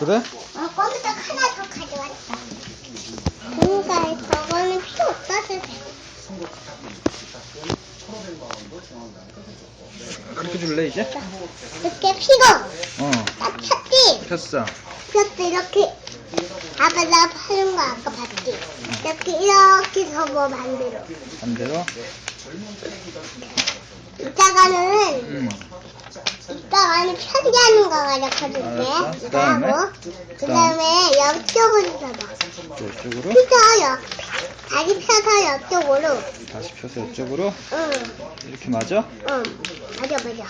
그래? 어, 컴퓨터 하나 더 가져왔어. 그러니까 저거는 필요 돼. 가르쳐 줄래 이제? 이렇게 피고, 어 딱 폈지? 폈어 폈지, 이렇게. 아까 나 하는 거 아까 봤지? 이렇게, 이렇게 접어, 반대로. 반대로 이따가는, 음. 이따가는 편지 하는 거 가르쳐줄게. 알았어. 이거 그다음에? 하고. 그 다음에 옆쪽으로 접어. 또 이쪽으로 펴서 옆, 다리 펴서 옆쪽으로. 다시 펴서 이쪽으로 응. 이렇게 맞아? 응, 맞아, 맞아.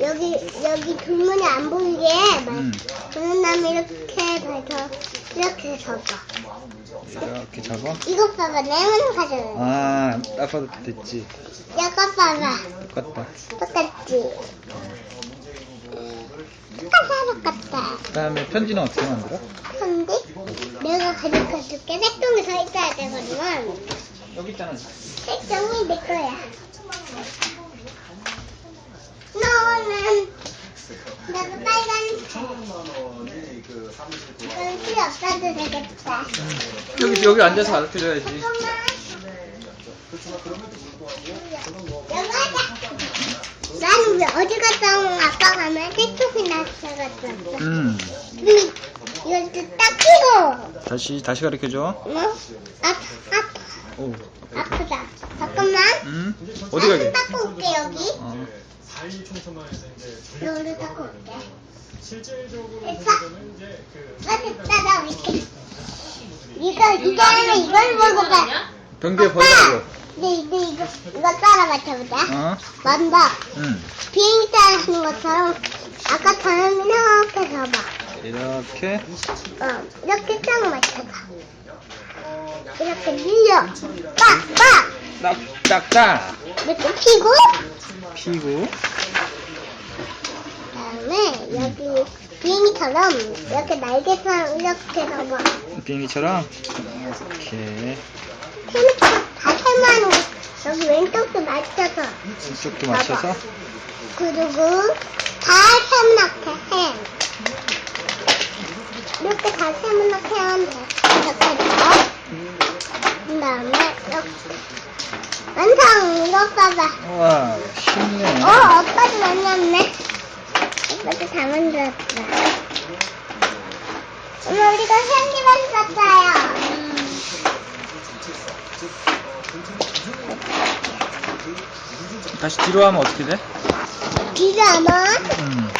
여기, 여기 돌문이 안 보이게, 음. 그런 다음에 이렇게 봐서, 이렇게 접어. 이렇게 잡아 이것 봐봐, 내문 사잖아. 아 아빠도 됐지 이것 봐봐, 똑같다 똑같지? 똑같아, 똑같아. 그 다음에 편지는 어떻게 만들어? 근데, 내가 가져가 줄게. 색종이 서 있어야 되거든. 여기 있잖아 색종이 내 거야. 너는, 나도 빨간색. 이건 필요 없어도 되겠다. 여기 여기 앉아서 가르쳐 줘야지 잠깐만. 여기 하자. 어디 갔다 온 아빠 가면 색종이 나타났어. 음 근데 이거 딱 끼고. 다시 다시 가르쳐 줘 뭐? 아파, 아파. 오 아프다. 잠깐만. 음 어디 가게? 나좀 닦고 올게, 여기. 어. 여기를 닦고 올게. 실질적으로 됐어. 보면은 이제 그나 됐다, 나 올게. 이거, 이거 하면 이걸 가. 변기에 버리라고 네, 이제 이거, 이거 따라 맞춰보자. 어? 먼저, 음 비행기 따라 하는 것처럼, 아까처럼 이렇게 접어. 이렇게 어, 이렇게 딱 맞춰봐. 이렇게 밀려. 빡! 빡! 딱딱딱 이렇게 피고, 피고 그다음에 여기 비행기처럼 이렇게 날개처럼 이렇게 접어. 비행기처럼 이렇게 세 거. 여기 왼쪽도 맞춰서. 이쪽도 맞춰서 그리고 다 세모나게 해. 이렇게 다 세모나게 하면 돼. 이렇게. 그 다음에 이렇게. 완성! 이거 봐봐. 우와 쉽네 어, 오빠도 만났네. 오빠도 다 만들었다. 엄마, 우리가 향기만 썼어요. 다시 뒤로 하면 어떻게 돼? 비가 안 와? 음